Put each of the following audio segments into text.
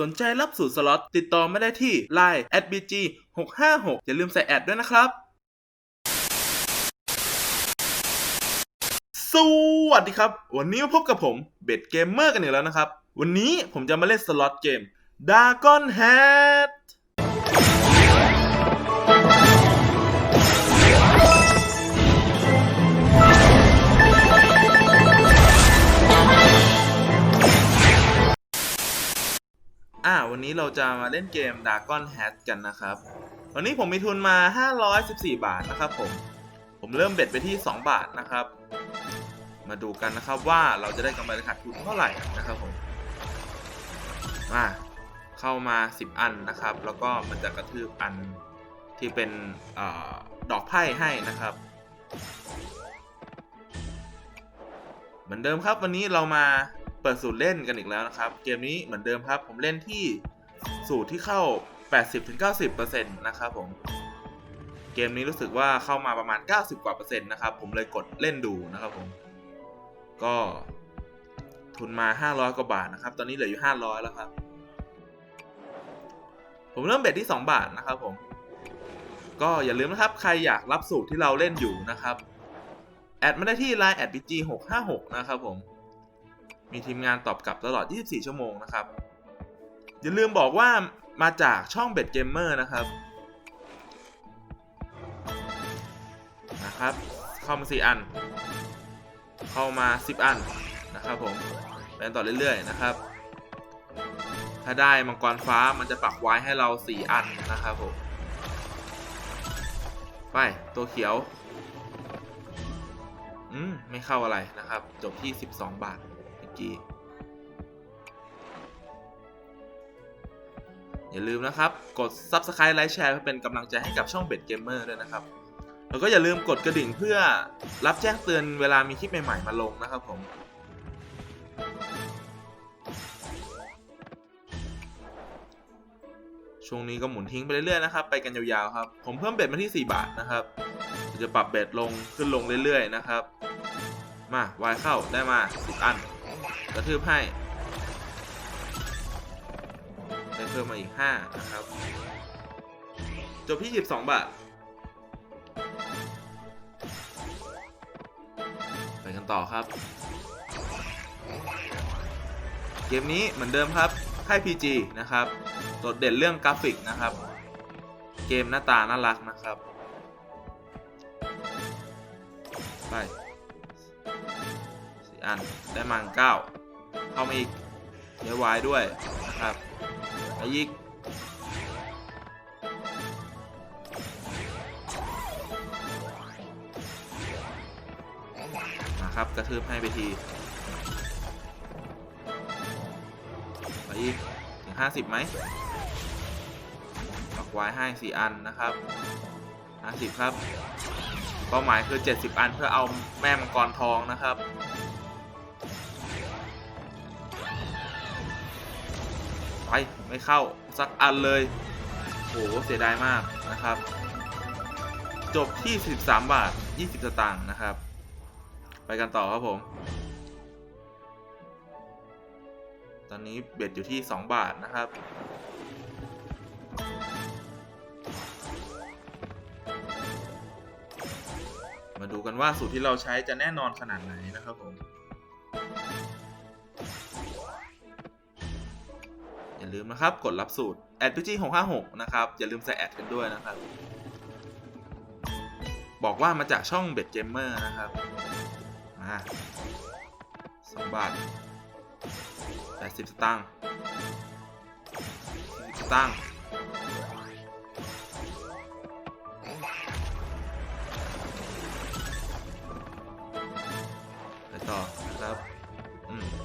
สนใจรับสูตรสล็อตติดต่อไม่ได้ที่ Line @bg 656อย่าลืมใส่แอดด้วยนะครับ สวัสดีครับ วันนี้มาพบกับผมเบดเกมเมอร์กันอีกแล้วนะครับ วันนี้ผมจะมาเล่นสล็อตเกม Dragon Head นนี้เราจะมาเล่นเกม Dragon Head กันนะครับ วันนี้ผมมีทุนมา 514 บาทนะครับผม ผมเริ่มเบ็ดไปที่ 2 บาทนะครับ มาดูกันนะครับว่าเราจะได้กำไรขาดทุนเท่าไหร่นะครับผม มาเข้ามา 10 อันนะครับ แล้วก็มันจะกระทืบอันที่เป็นอดอกไพ่ให้นะครับ เหมือนเดิมครับวันนี้เรามาเปิดสูตรเล่นกันอีกแล้วนะครับ เกมนี้เหมือนเดิมครับ ผมเล่นที่ สูตรที่เข้า 80-90%นะครับผม เกมนี้รู้สึกว่าเข้ามาประมาณ 90 กว่าเปอร์เซ็นต์นะครับ ผมเลยกดเล่นดูนะครับผม ก็ทุนมา 500 กว่าบาทนะครับ ตอนนี้เหลืออยู่ 500 แล้วครับ ผมเริ่มเบ็ดที่ 2 บาทนะครับผม ก็อย่าลืมนะครับ ใครอยากรับสูตรที่เราเล่นอยู่นะครับ แอดมาได้ที่ Line แอด bg 656นะครับผม มีทีมงานตอบกลับตลอด 24 ชั่วโมงนะครับ อย่าลืมบอกว่ามาจากช่องเบ็ดเกมเมอร์นะครับนะครับเข้ามา4อัน เข้ามา10อันนะครับผมเป็นต่อเรื่อยๆนะครับ ถ้าได้มังกรฟ้ามันจะปักไว้ให้เรา4อันนะครับผมไปตัวเขียวอืมไม่เข้าอะไรนะครับ จบที่ 12 บาทเมื่อกี้ อย่าลืมนะครับ กด Subscribe ไลค์แชร์เพื่อเป็นกำลังใจให้กับช่องเบ็ดเกมเมอร์ด้วยนะครับ แล้วก็อย่าลืมกดกระดิ่งเพื่อรับแจ้งเตือนเวลามีคลิปใหม่ๆมาลงนะครับผมช่วงนี้ก็หมุนทิ้งไปเรื่อยๆนะครับไปกันยาวๆครับ ผมเพิ่มเบ็ดมาที่ 4 บาทนะครับ จะปรับเบ็ดลงขึ้นลงเรื่อยๆนะครับ มาวายเข้าได้มา10อันกระทืบให้ ได้เพิ่มมาอีก 5 นะครับ จบที่ 12 บาท ไปกันต่อครับ เกมนี้เหมือนเดิมครับ ค่าย PG นะครับโดดเด่นเรื่องกราฟิกนะครับ เกมหน้าตาน่ารักนะครับ ไปสี่อัน ได้มังเก้าเข้ามาอีกเดี๋ยววายด้วยนะครับ ไปยิกนะครับกระทืบให้ไปทีไปอีกถึง50ไหมปักไว้ให้4อันนะครับ50ครับเป้าหมายคือ70อันเพื่อเอาแม่มังกรทองนะครับ ไปไม่เข้าสักอันเลยโหเสียดายมากนะครับ จบที่ 13 บาท 20 สตางค์นะครับ ไปกันต่อครับผม ตอนนี้เบ็ดอยู่ที่ 2 บาทนะครับมาดูกันว่าสูตรที่เราใช้จะแน่นอนขนาดไหนนะครับผม ลืมนะครับ กดรับสูตร AdPG 656นะครับ อย่าลืมใส่แอดกันด้วยนะครับ บอกว่ามาจากช่องเบ็ดเกมเมอร์นะครับมาสองบาทแปดสิบสตางค์สตางค์ไปต่อนะครับ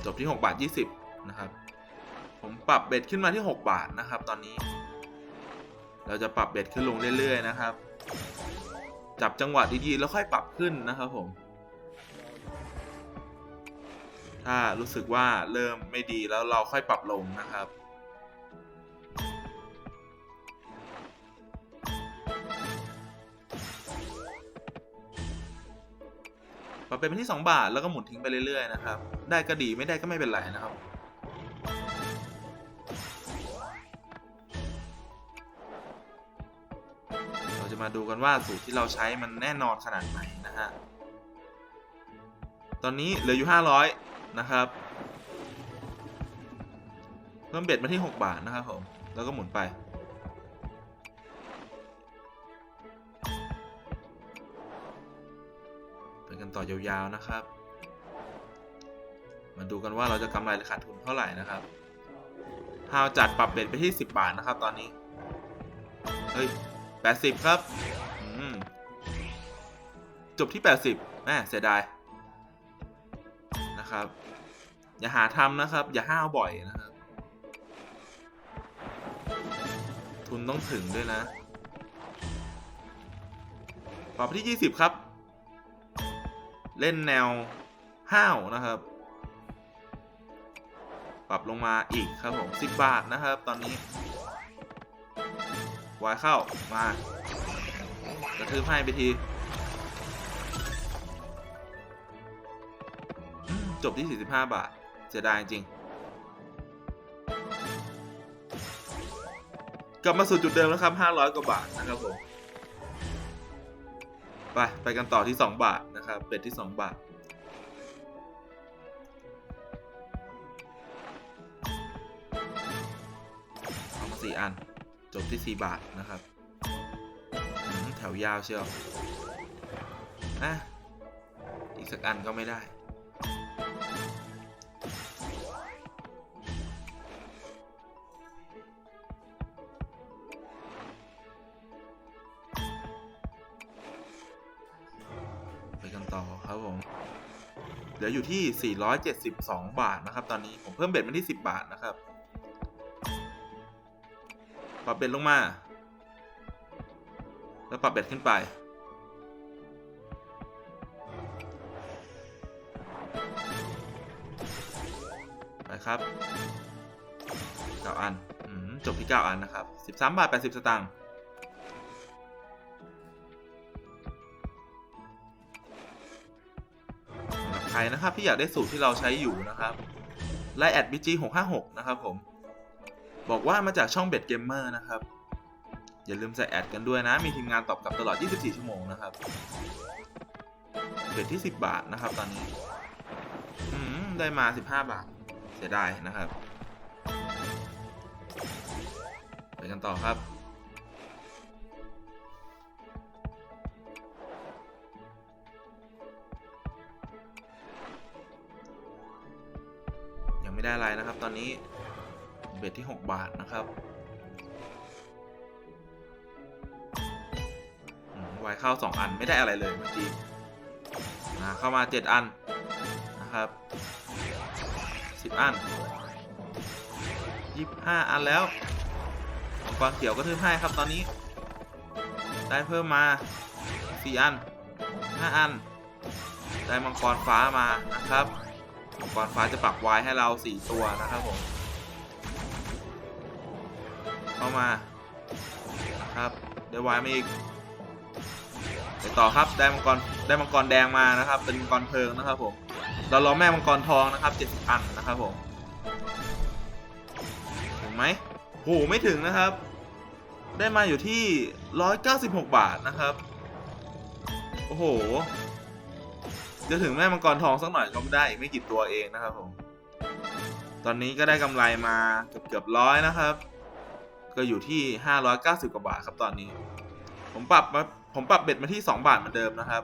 จบที่ 6 บาท 20 นะครับ ผมปรับเบ็ดขึ้นมาที่ 6 บาทนะครับ ตอนนี้ เราจะปรับเบ็ดขึ้นลงเรื่อยๆนะครับ จับจังหวะดีๆแล้วค่อยปรับขึ้นนะครับผม ถ้ารู้สึกว่าเริ่มไม่ดีแล้วเราค่อยปรับลงนะครับปรับเป็นที่ 2 บาทแล้วก็หมุนทิ้งไปเรื่อยๆนะครับ ได้ก็ดีไม่ได้ก็ไม่เป็นไรนะครับ มาดูกันว่าสูตรที่เราใช้มันแน่นอนขนาดไหนนะฮะ ตอนนี้เหลืออยู่ 500 นะครับ เพิ่มเบ็ดมาที่ 6 บาทนะครับผม แล้วก็หมุนไปไปกันต่อยาวๆนะครับ มาดูกันว่าเราจะกำไรหรือขาดทุนเท่าไหร่นะครับฮาวจัดปรับเบ็ดไปที่ 10 บาทนะครับตอนนี้ เฮ้ย 80 ครับจบที่ 80แม่เสียดายนะครับ อย่าหาทำนะครับ อย่าห้าวบ่อยนะครับ ทุนต้องถึงด้วยนะปรับไปที่ 20 ครับ เล่นแนวห้าวนะครับ ปรับลงมาอีกครับผม10บาทนะครับ ตอนนี้ วายเข้า มากระทืบให้ไปที จบที่ 45 บาท เสียดายจริง กลับมาสู่จุดเดิมแล้วครับ 500 กว่าบาทนะครับผม ไป ไปกันต่อที่ 2 บาทนะครับ เป็ดที่ 2 บาทเอามาสี่อัน บที่ 4 บาทนะครับ แถวยาวเชียวอะอีกสักอันก็ไม่ได้ ไปกันต่อครับผม เหลืออยู่ที่ 472 บาทนะครับ ตอนนี้ผมเพิ่มเบ็ดมาที่ 10 บาทนะครับ ปรับเบ็ดลงมา แล้วปรับเบ็ดขึ้นไป ไปครับ9อันอืมจบที่9อันนะครับ13บาท80สตางค์ใครนะครับที่อยากได้สูตรที่เราใช้อยู่นะครับไลแอด BG656 นะครับผม บอกว่ามาจากช่องเบ็ดเกมเมอร์นะครับ อย่าลืมใส่แอดกันด้วยนะ มีทีมงานตอบกลับตลอด 24 ชั่วโมงนะครับเบ็ดที่ 10 บาทนะครับตอนนี้อได้มา 15 บาท เสียดายนะครับไปกันต่อครับยังไม่ได้อะไรนะครับตอนนี้ เบ็ดที่ 6 บาทนะครับอืมวายเข้า 2 อันไม่ได้อะไรเลยเมื่อกี้อ่าเข้ามา 7 อันนะครับ 10 อัน 25 อันแล้วมังกรเขียวก็ทืบให้ครับตอนนี้ ได้เพิ่มมา 4 อัน 5 อัน ได้มังกรฟ้ามานะครับมังกรฟ้าจะปักวายให้เรา 4 ตัวนะครับผม เข้ามาครับได้วายมาอีกไปต่อครับได้มังกรได้มังกรแดงมานะครับ เป็นมังกรเพลิงนะครับผมเรารอแม่มังกรทองนะครับ 70 อันนะครับผมถึงไหมโหไม่ถึงนะครับ ได้มาอยู่ที่ 196 บาทนะครับโอ้โหจะถึงแม่มังกรทองสักหน่อยก็ไม่ได้อีกไม่กี่ตัวเองนะครับผมตอนนี้ก็ได้กำไรมาเกือบเกือบร้อยนะครับ ก็อยู่ที่ 590 กว่าบาทครับตอนนี้ ผมปรับมาผมปรับเบ็ดมาที่ 2 บาทเหมือนเดิมนะครับ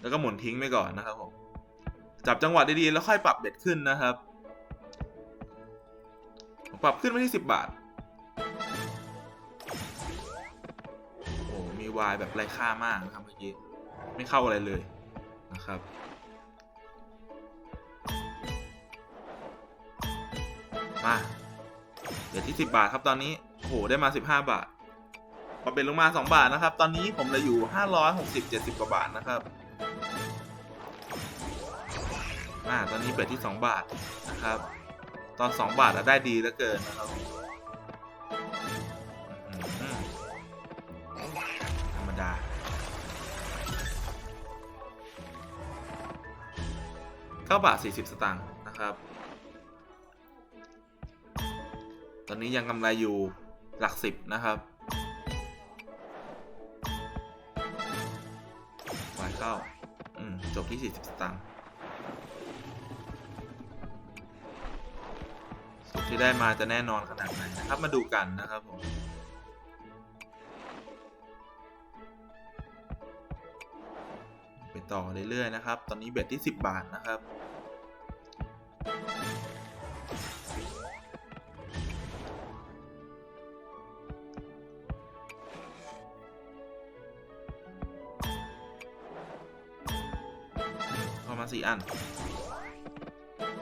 แล้วก็หมุนทิ้งไปก่อนนะครับผมจับจังหวะดีๆแล้วค่อยปรับเบ็ดขึ้นนะครับผมปรับขึ้นมาที่ 10 บาทโอ้มีวายแบบไร้ค่ามากนะครับเมื่อกี้ไม่เข้าอะไรเลยนะครับมา เดี๋ยวที่10บาทครับตอนนี้โอ้โหได้มา15บาทปรับเป็นลงมา2บาทนะครับ ตอนนี้ผมเหลืออยู่560 70กว่าบาทนะครับอ่าตอนนี้เปิดที่2บาทนะครับ ตอน2บาทแล้วได้ดีเหลือเกินนะครับธรรมดา9บาท40สตางค์นะครับ ตอนนี้ยังกำไรอยู่หลักสิบนะครับเข้า อืม จบที่ 40 สตางค์สุดที่ได้มาจะแน่นอนขนาดไหนนะครับ มาดูกันนะครับผมไปต่อเรื่อยๆนะครับ ตอนนี้เบ็ดที่ 10 บาทนะครับ มาสี่อัน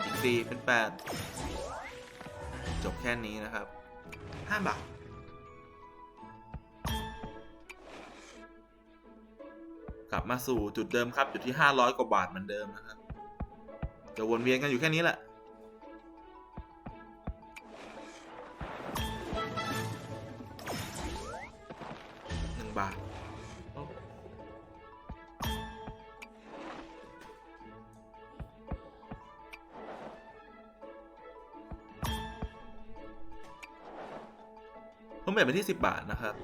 อีกสี่เป็นแปดจบแค่นี้นะครับห้าบาทกลับมาสู่จุดเดิมครับ จุดที่ 500 กว่าบาทเหมือนเดิมนะครับ จะวนเวียนกันอยู่แค่นี้แหละหนึ่งบาท ผมเบ็ดไปที่ 10 บาทนะครับ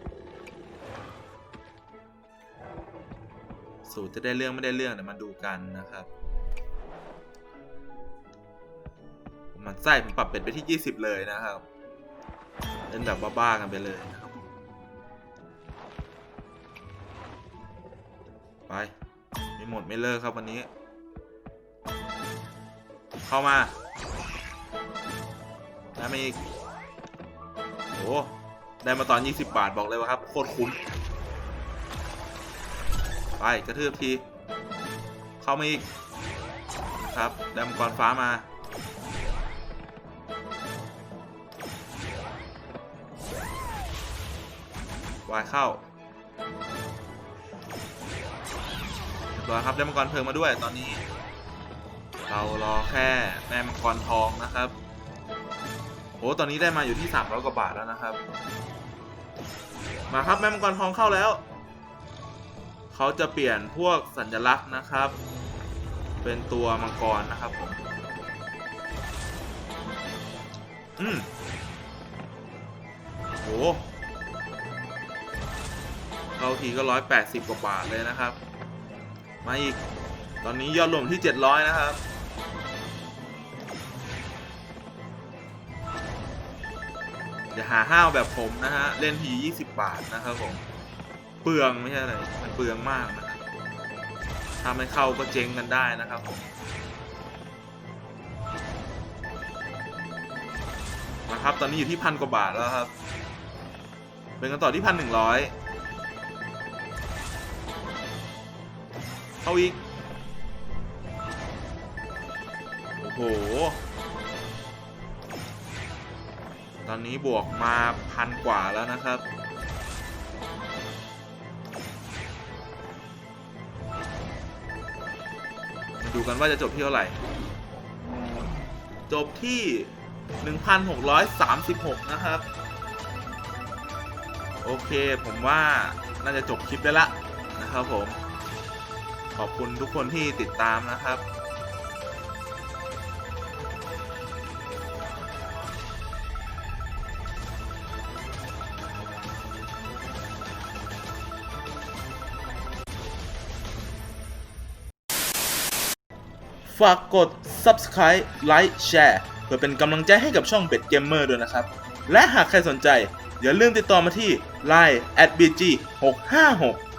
สูตรจะได้เรื่องไม่ได้เรื่องเดี๋ยวมาดูกันนะครับมันไส้ผมปรับเบ็ดไปที่ 20 เลยนะครับเล่นแบบบ้าๆกันไปเลยนะครับไปไม่หมดไม่เลิกครับวันนี้ เข้ามาได้มาอีกโอ้ ได้มาตอน 20 บาทบอกเลยว่าครับโคตรคุ้ม ไปกระทืบที เข้ามาอีก ครับได้มังกรฟ้ามาวายเข้าเรียบร้อยครับได้มังกรเพลิงมาด้วยตอนนี้ เรารอแค่แม่มังกรทองนะครับโอ้ตอนนี้ได้มาอยู่ที่300กว่าบาทแล้วนะครับ มาครับแม่มังกรทองเข้าแล้ว เขาจะเปลี่ยนพวกสัญลักษณ์นะครับ เป็นตัวมังกรนะครับผมอืมโหเข้าทีก็ร้อยแปดสิบกว่าบาทเลยนะครับ มาอีก ตอนนี้ยอดรวมที่เจ็ดร้อยนะครับ อย่าหาห้าวแบบผมนะฮะ เล่นที20บาทนะครับผม เปลืองไม่ใช่อะไร มันเปลืองมากนะครับถ้เข้าก็เจ๊งกันได้นะครับผมนะครับ ตอนนี้อยู่ที่พันกว่าบาทแล้วครับ เป็นกันต่อที่พันหนึ่งร้อยเข้าอีก โอ้โห ตอนนี้บวกมาพันกว่าแล้วนะครับมาดูกันว่าจะจบที่เท่าไหร่ จบที่ 1,636 นะครับ โอเคผมว่าน่าจะจบคลิปได้ละนะครับผม ขอบคุณทุกคนที่ติดตามนะครับ ฝากกด subscribe like share เพื่อเป็นกำลังใจให้กับช่องเป็ดเกมเมอร์ด้วยนะครับ และหากใครสนใจ อย่าลืมติดต่อมาที่ line at bg 656